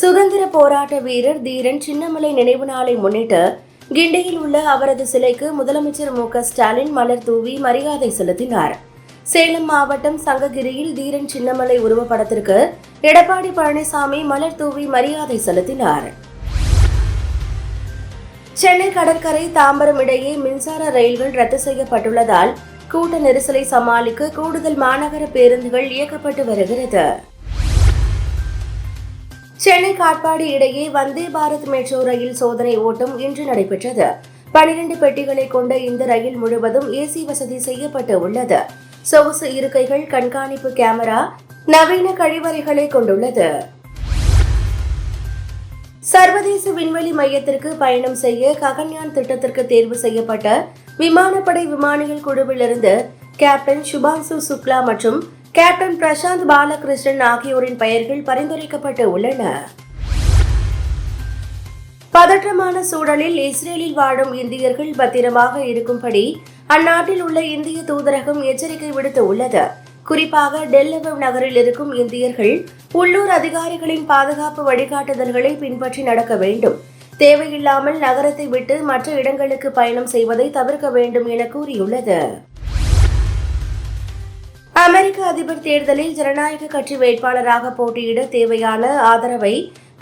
சுதந்திர போராட்ட வீரர் தீரன் சின்னமலை நினைவு நாளை முன்னிட்டு கிண்டியில் உள்ள அவரது சிலைக்கு முதலமைச்சர் மு ஸ்டாலின் மலர் தூவி மரியாதை செலுத்தினார். சேலம் மாவட்டம் சங்ககிரியில் தீரன் சின்னமலை உருவப்படத்திற்கு எடப்பாடி பழனிசாமி மலர் தூவி மரியாதை செலுத்தினார். சென்னை கடற்கரை தாம்பரம் இடையே மின்சார ரயில்கள் ரத்து செய்யப்பட்டுள்ளதால் கூட்ட நெரிசலை சமாளிக்க கூடுதல் மாநகர பேருந்துகள் இயக்கப்பட்டு வருகிறது. சென்னை காட்பாடி இடையே வந்தே பாரத் மெட்ரோ ரயில் சோதனை ஓட்டம் இன்று நடைபெற்றது. பனிரெண்டு பெட்டிகளை கொண்ட இந்த ரயில் முழுவதும் ஏசி வசதி செய்யப்பட்டு உள்ளது. சொகுசு இருக்கைகள் கண்காணிப்பு கேமரா நவீன கழிவறைகளை கொண்டுள்ளது. சர்வதேச விண்வெளி மையத்திற்கு பயணம் செய்ய ககன்யான் திட்டத்திற்கு தேர்வு செய்யப்பட்ட விமானப்படை விமானிகள் குழுவிலிருந்து கேப்டன் சுபான்சு சுக்லா மற்றும் கேப்டன் பிரசாந்த் பாலகிருஷ்ணன் ஆகியோரின் பெயர்கள் பரிந்துரைக்கப்பட்டு உள்ளன. பதற்றமான சூழலில் இஸ்ரேலில் வாழும் இந்தியர்கள் பத்திரமாக இருக்கும்படி அந்நாட்டில் உள்ள இந்திய தூதரகம் எச்சரிக்கை விடுத்து உள்ளது. குறிப்பாக டெல்லவ் நகரில் இருக்கும் இந்தியர்கள் உள்ளூர் அதிகாரிகளின் பாதுகாப்பு வழிகாட்டுதல்களை பின்பற்றி நடக்க வேண்டும். தேவையில்லாமல் நகரத்தை விட்டு மற்ற இடங்களுக்கு பயணம் செய்வதை தவிர்க்க வேண்டும் என கூறியுள்ளது. அமெரிக்க அதிபர் தேர்தலில் ஜனநாயக கட்சி வேட்பாளராக போட்டியிட தேவையான ஆதரவை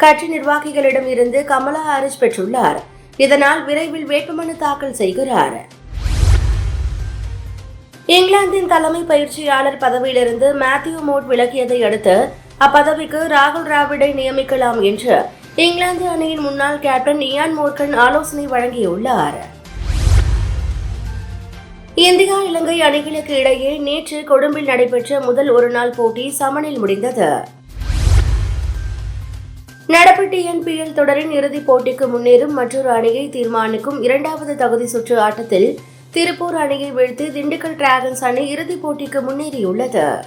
கட்சி நிர்வாகிகளிடம் இருந்து கமலா ஹாரிஸ் பெற்றுள்ளார். இதனால் விரைவில் வேட்புமனு தாக்கல் செய்கிறார். இங்கிலாந்தின் தலைமை பயிற்சியாளர் பதவியிலிருந்து மேத்யூ மோட் விலகியதை அடுத்து அப்பதவிக்கு ராகுல் டிராவிடை நியமிக்கலாம் என்று இங்கிலாந்து அணியின் முன்னாள் கேப்டன் இயான் மோர்கன் ஆலோசனை வழங்கியுள்ளார். இந்தியா இலங்கை அணிகளுக்கு இடையே நேற்று கொழும்பில் நடைபெற்ற முதல் ஒருநாள் போட்டி சமனில் முடிந்தது. நடப்பு டிஎன்பிஎல் தொடரின் இறுதிப் போட்டிக்கு முன்னேறும் மற்றொரு அணியை தீர்மானிக்கும் இரண்டாவது தகுதி சுற்று ஆட்டத்தில் திருப்பூர் அணியை வீழ்த்தி திண்டுக்கல் டிராகன்ஸ் அணி இறுதிப் போட்டிக்கு முன்னேறியுள்ளது.